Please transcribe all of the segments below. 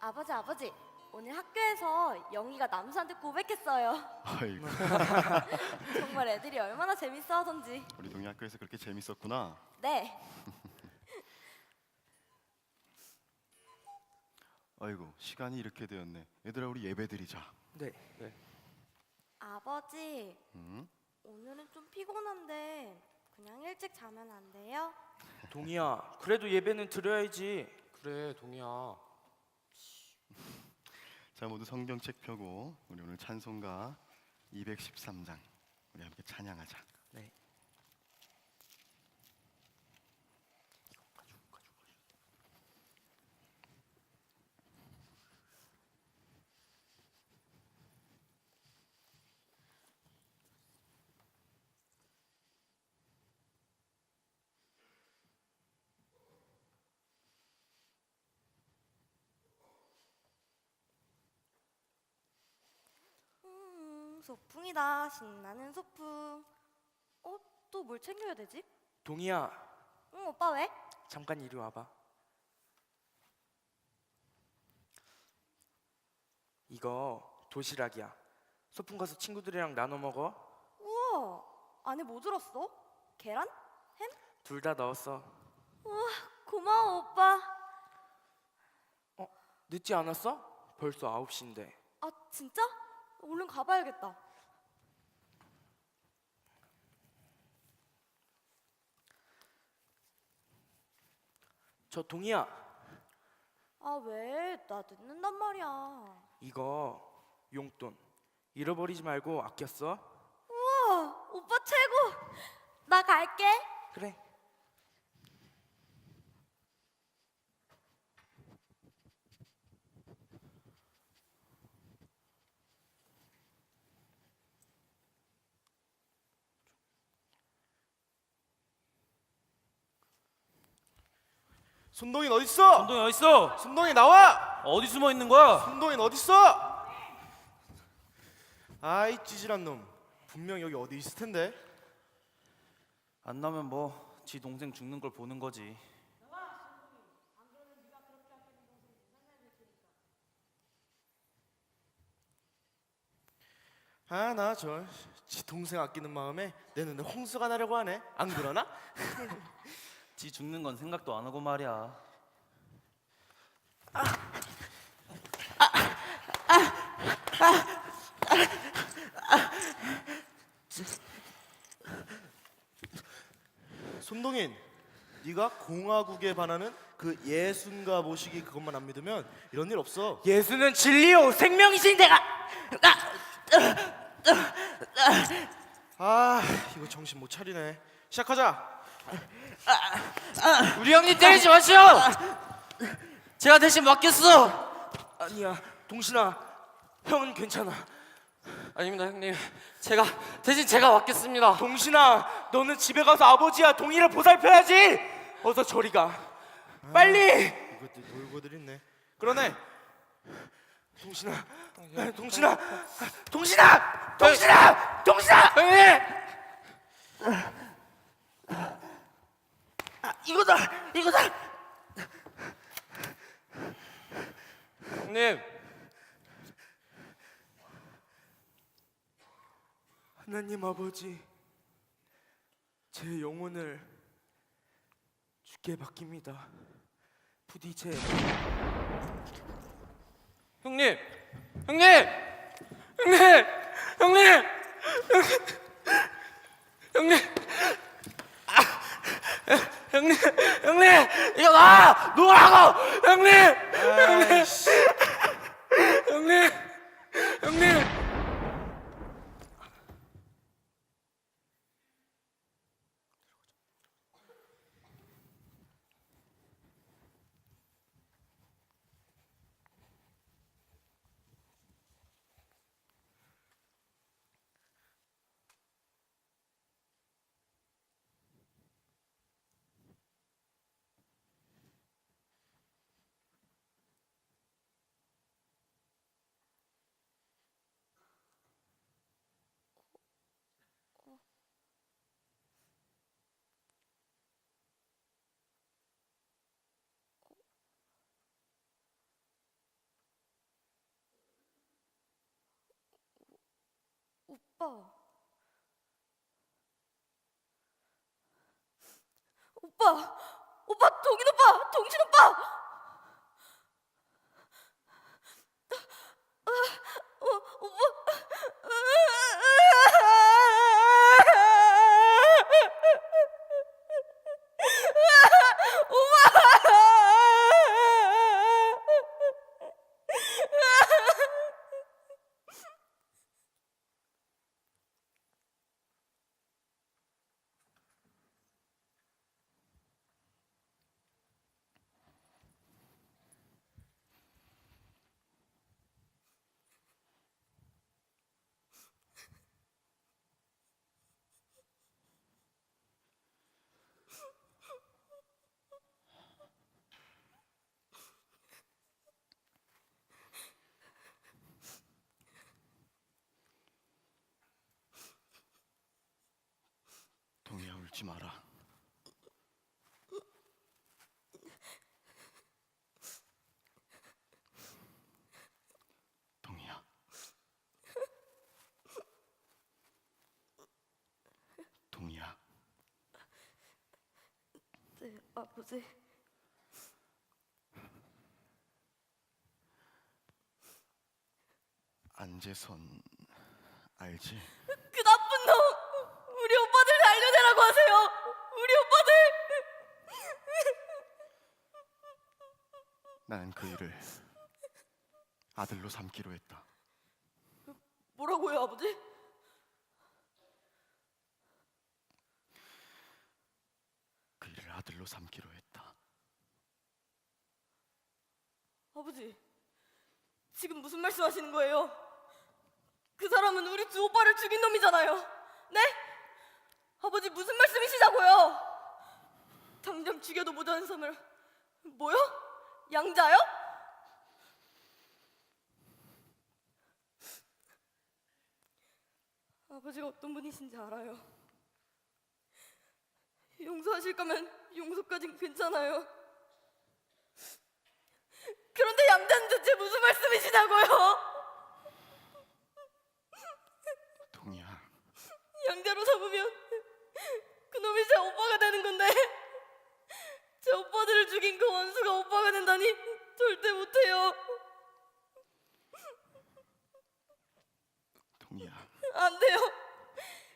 아버지 아버지 오늘 학교에서 영희가 남수한테 고백했어요. 아이고 정말 애들이 얼마나 재밌어하던지. 우리 동네 학교에서 그렇게 재밌었구나. 네. 아이고 시간이 이렇게 되었네. 얘들아 우리 예배 드리자. 네. 아버지 응? 오늘은 좀 피곤한데 그냥 일찍 자면 안 돼요? 동이야, 그래도 예배는 드려야지. 그래 동이야 자 모두 성경책 펴고 우리 오늘 찬송가 213장 우리 함께 찬양하자. 네. 음 소풍이다 신나는 소풍. 어? 또 뭘 챙겨야 되지? 동이야, 응 오빠 왜? 잠깐 이리 와봐. 이거 도시락이야. 소풍 가서 친구들이랑 나눠 먹어. 우와 안에 뭐 들었어? 계란? 햄? 둘다 넣었어. 고마워 오빠. 늦지 않았어? 벌써 9시인데. 아 진짜? 얼른 가봐야겠다. 저 동이야, 아 왜? 나 늦는단 말이야. 이거 용돈 잃어버리지 말고 아껴 써. 우와 오빠 최고. 나 갈게. 그래. 손동인 어딨어? 손동이 어딨어? 손동인 나와! 어디 숨어 있는 거야? 손동인 어딨어? 아이 찌질한 놈 분명 여기 어디 있을 텐데 안 나면 뭐 지 동생 죽는 걸 보는 거지. 아 나 저 지 동생 아끼는 마음에 내 눈에 홍수가 나려고 하네 안 그러나? 지 죽는 건 생각도 안 하고 말이야. 손동인 네가 공화국에 반하는 그 예순가 모시기 그것만 안 믿으면 이런 일 없어 예수는 진리요 생명이신 내가. 아 이거 정신 못 차리네 시작하자 우리 형님 때리지 마시오 제가 대신 맡겼어 아니야, 동신아, 형은 괜찮아. 아닙니다 형님 제가 대신 제가 맡겠습니다 동신아, 너는 집에 가서 아버지야 동이를 보살펴야지. 어서 저리 가. 빨리. 이것도 놀고들 있네 그러네 동신아, 동신아, 동신아, 동신아, 동신아. 형님 아, 이거다, 이거다. 형님 하나님 아버지, 제 영혼을 주께 맡깁니다. 부디 제 형님 형님 형님 형님 형님 아, 형님 형님 이거 놔! 놓으라고! 형님 오빠. 오빠, 오빠, 동인 오빠, 동신 오빠. 어, 오빠. 울지 마라. 동희야. 동희야. 네, 아버지. 안재선 알지? 그 나쁜 놈! 우리 오빠들 하세요! 우리 오빠들! 나는 그 일을 아들로 삼기로 했다. 뭐라고요, 아버지? 그 일을 아들로 삼기로 했다. 아버지, 지금 무슨 말씀 하시는 거예요? 그 사람은 우리 두 오빠를 죽인 놈이잖아요. 네? 아버지 무슨 말씀이시냐고요? 당장 죽여도 못하는 섬을 뭐요? 양자요? 아버지가 어떤 분이신지 알아요. 용서하실 거면 용서까진 괜찮아요. 그런데 양자는 대체 무슨 말씀이시냐고요? 동희야. 안 돼요.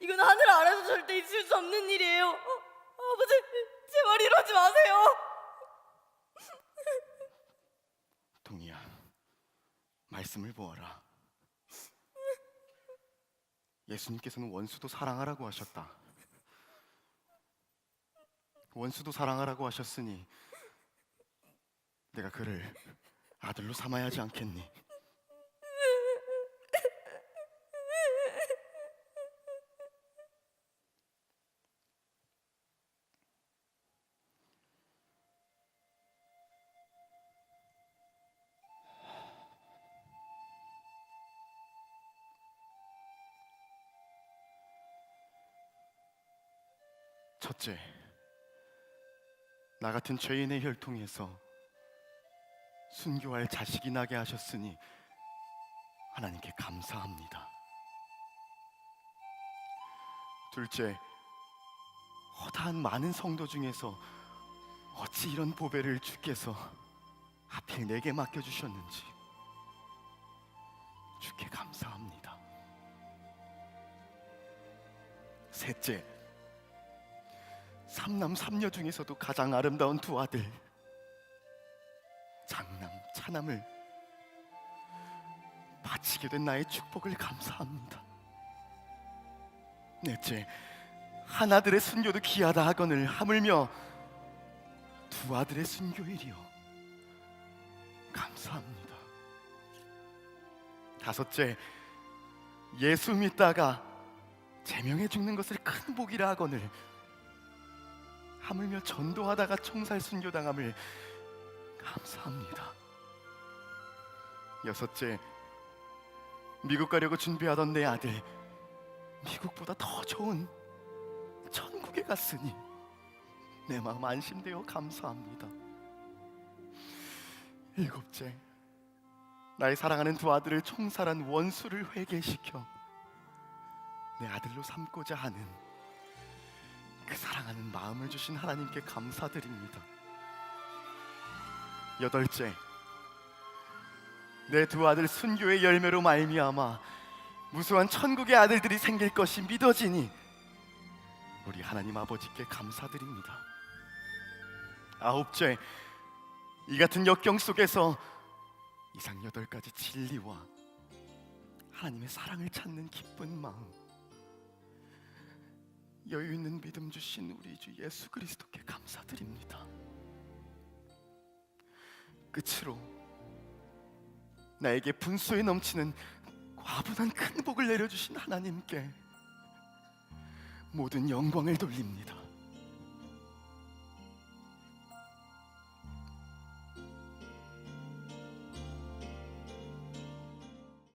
이건 하늘 아래서 절대 있을 수 없는 일이에요. 어, 아버지 제발 이러지 마세요. 동희야. 말씀을 보아라. 예수님께서는 원수도 사랑하라고 하셨다. 원수도 사랑하라고 하셨으니 내가 그를 아들로 삼아야 하지 않겠니? 첫째, 나 같은 죄인의 혈통에서 순교할 자식이 나게 하셨으니 하나님께 감사합니다. 둘째, 허다한 많은 성도 중에서 어찌 이런 보배를 주께서 하필 내게 맡겨주셨는지 주께 감사합니다. 셋째, 삼남 삼녀 중에서도 가장 아름다운 두 아들 장남 차남을 바치게 된 나의 축복을 감사합니다. 넷째 하나들의 순교도 귀하다 하거늘 하물며 두 아들의 순교일이요 감사합니다. 다섯째 예수 믿다가 제명해 죽는 것을 큰 복이라 하거늘 하물며 전도하다가 총살 순교당함을 감사합니다. 여섯째, 미국 가려고 준비하던 내 아들 미국보다 더 좋은 천국에 갔으니 내 마음 안심되어 감사합니다. 일곱째, 나의 사랑하는 두 아들을 총살한 원수를 회개시켜 내 아들로 삼고자 하는 그 사랑하는 마음을 주신 하나님께 감사드립니다. 여덟째, 내 두 아들 순교의 열매로 말미암아 무수한 천국의 아들들이 생길 것이 믿어지니 우리 하나님 아버지께 감사드립니다. 아홉째, 이 같은 역경 속에서 이상 여덟 가지 진리와 하나님의 사랑을 찾는 기쁜 마음, 여유 있는 믿음 주신 우리 주 예수 그리스도께 감사드립니다. 끝으로 나에게 분수에 넘치는 과분한 큰 복을 내려주신 하나님께 모든 영광을 돌립니다.